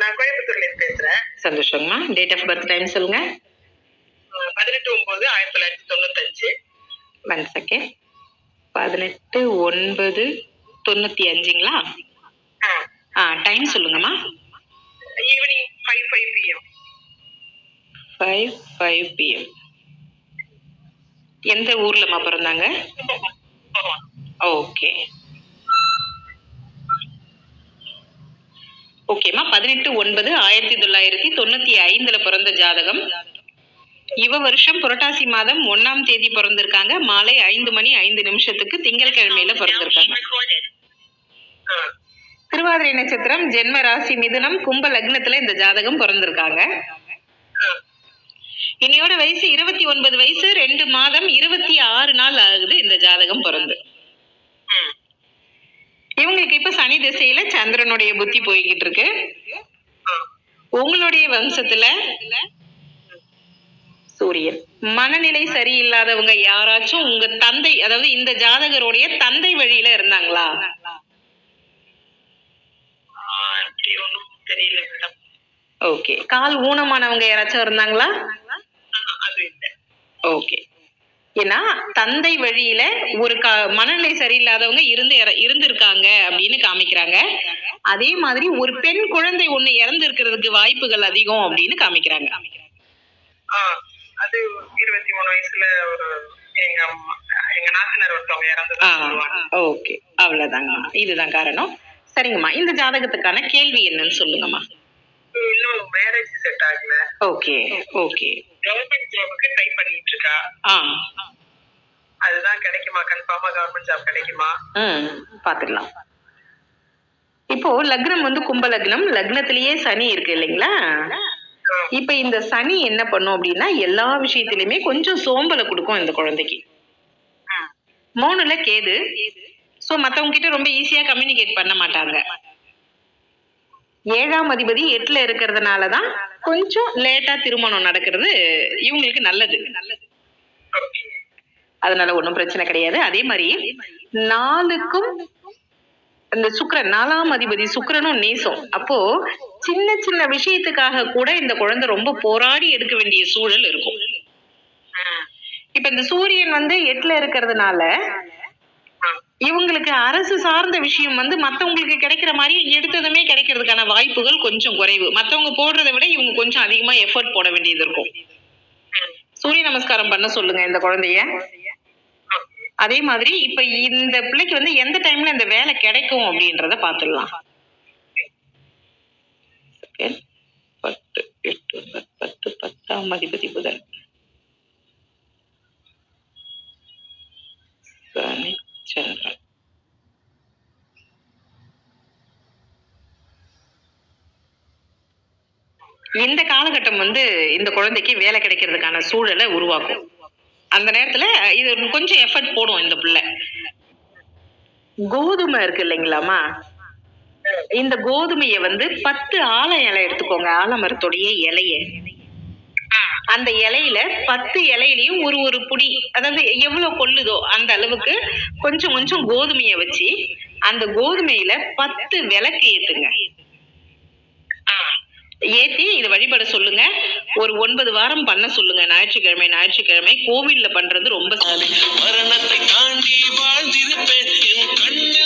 நான் கோயம்புத்தூர்ல இருந்து பேசுறேன். சந்தோஷங்கம்மா டேட் ஆஃப் பர்த் டைம் சொல்லுங்க. பதினெட்டு ஒன்பது ஆயிரத்தி தொள்ளாயிரத்தி தொண்ணூத்தஞ்சு. ஒன் செகண்ட் பதினெட்டு ஒன்பது தொண்ணூற்றி அஞ்சுங்களா ஆ டைம் சொல்லுங்கம்மா. Evening five five PM five five PM எந்த ஊர்லம்மா பிறந்தாங்க? ஓகே ஓகேம்மா பதினெட்டு ஒன்பது ஆயிரத்தி தொள்ளாயிரத்தி தொண்ணூத்தி ஐந்துல பிறந்த ஜாதகம். இவ வருஷம் புரட்டாசி மாதம் ஒன்னாம் தேதி பிறந்திருக்காங்க. மாலை ஐந்து மணி ஐந்து நிமிஷத்துக்கு திங்கட்கிழமையில பிறந்திருக்காங்க. திருவாதிரை நட்சத்திரம் ஜென்ம ராசி மிதுனம் கும்ப லக்னத்துல இந்த ஜாதகம் பிறந்திருக்காங்க. இனியோட வயசு இருபத்தி ஒன்பது வயசு ரெண்டு மாதம் இருபத்தி ஆறு நாள் ஆகுது இந்த ஜாதகம் பிறந்து. இப்ப சனி திசையில சந்திரனுடைய புத்தி போய்கிட்டு இருக்கு. உங்களுடைய வம்சத்துல சூரியன். மனநிலை சரியில்லாதவங்க யாராச்சும் உங்க தந்தை அதாவது இந்த ஜாதகருடைய தந்தை வழியில இருந்தாங்களா? ஓகே. கால் ஊனமானவங்க யாராச்சும் இருந்தாங்களா? ஓகே. ஏன்னா தந்தை வழியில ஒரு க மனநிலை சரியில்லாதவங்க இருந்து இருந்திருக்காங்க அப்படின்னு காமிக்கிறாங்க. அதே மாதிரி ஒரு பெண் குழந்தை ஒண்ணு இறந்து இருக்கிறதுக்கு வாய்ப்புகள் அதிகம் அப்படின்னு காமிக்கிறாங்க. அது இருபத்தி மூணு வயசுல ஒரு எங்க எங்க நாத்தனார் ஒருத்தவங்க சொல்லுவாங்க. ஓகே. அவ்வளவுதாங்கம்மா இதுதான் காரணம். சரிங்கம்மா. இந்த ஜாதகத்துக்கான கேள்வி என்னன்னு சொல்லுங்கம்மா. இன்னும் மேரேஜ் செட் ஆகல. Okay okay. கவர்மெண்ட் ஜாபுக்கு ட்ரை பண்ணிட்டு இருக்கா. ஆ. அதுதான் கிடைக்குமா? கன்ஃபார்மா கவர்மெண்ட் ஜாப் கிடைக்குமா? பாத்துக்கலாம் இப்போ லக்னம் வந்து கும்ப லக்னம். லக்னத்திலேயே சனி இருக்கு இல்லைங்களா? இப்ப இந்த சனி என்ன பண்ணும் அப்படின்னா எல்லா விஷயத்திலுமே கொஞ்சம் சோம்பலை கொடுக்கும் இந்த குழந்தைக்கு. மூணுல கேது. சோ மத்தவங்க கிட்ட ரொம்ப ஈஸியா கம்யூனிகேட் பண்ண மாட்டாங்க. ஏழாம் அதிபதி எட்டுல இருக்கிறதுனாலதான் கொஞ்சம் லேட்டா திருமணம் நடக்கிறது இவங்களுக்கு நல்லது. ஓகே அதனால ஒன்றும் பிரச்சனை கிடையாது. அதே மாதிரி நாலுக்கும் இந்த சுக்கரன் நாலாம் அதிபதி சுக்கரனும் நேசம். அப்போ சின்ன சின்ன விஷயத்துக்காக கூட இந்த குழந்தை ரொம்ப போராடி எடுக்க வேண்டிய சூழல் இருக்கும். இப்ப இந்த சூரியன் வந்து எட்டுல இருக்கிறதுனால இவங்களுக்கு அரசு சார்ந்த விஷயம் வந்து மத்தவங்களுக்கு கிடைக்கிற மாதிரி எடுத்ததுமே கிடைக்கிறதுக்கான வாய்ப்புகள் கொஞ்சம் குறைவு. மத்தவங்க போடுறதை விட இவங்க கொஞ்சம் அதிகமா எஃபர்ட் போட வேண்டியது இருக்கும். சூரிய நமஸ்காரம் பண்ண சொல்லுங்க இந்த குழந்தைய. அதே மாதிரி இப்ப இந்த பிள்ளைக்கு வந்து எந்த டைம்ல இந்த வேலை கிடைக்கும் அப்படின்றத பாத்துடலாம் பத்து எட்டு பத்து பத்தாம் அதிபதி புதன். சனி சந்திரன். இந்த காலகட்டம் வந்து இந்த குழந்தைக்கு வேலை கிடைக்கிறதுக்கான சூழலை உருவாக்கும். அந்த நேரத்துல இது கொஞ்சம் எஃபர்ட் போடும் இந்த பிள்ளை. கோதுமை இருக்கு இல்லைங்களாமா இந்த கோதுமைய வந்து பத்து ஆல இலை எடுத்துக்கோங்க ஆலமரத்துடைய இலைய. அந்த இலையில பத்து இலையிலையும் ஒரு ஒரு புடி அதாவது எவ்வளவு கொள்ளுதோ அந்த அளவுக்கு கொஞ்சம் கொஞ்சம் கோதுமைய வச்சு அந்த கோதுமையில பத்து விளக்கு ஏத்துங்க. ஏத்தி இதை வழிபட சொல்லுங்க. ஒரு ஒன்பது வாரம் பண்ண சொல்லுங்க. ஞாயிற்றுக்கிழமை ஞாயிற்றுக்கிழமை கோவில்ல பண்றது ரொம்ப மரணத்தை தாண்டி வாழ்ந்திருப்பேன். என் கண்ணில்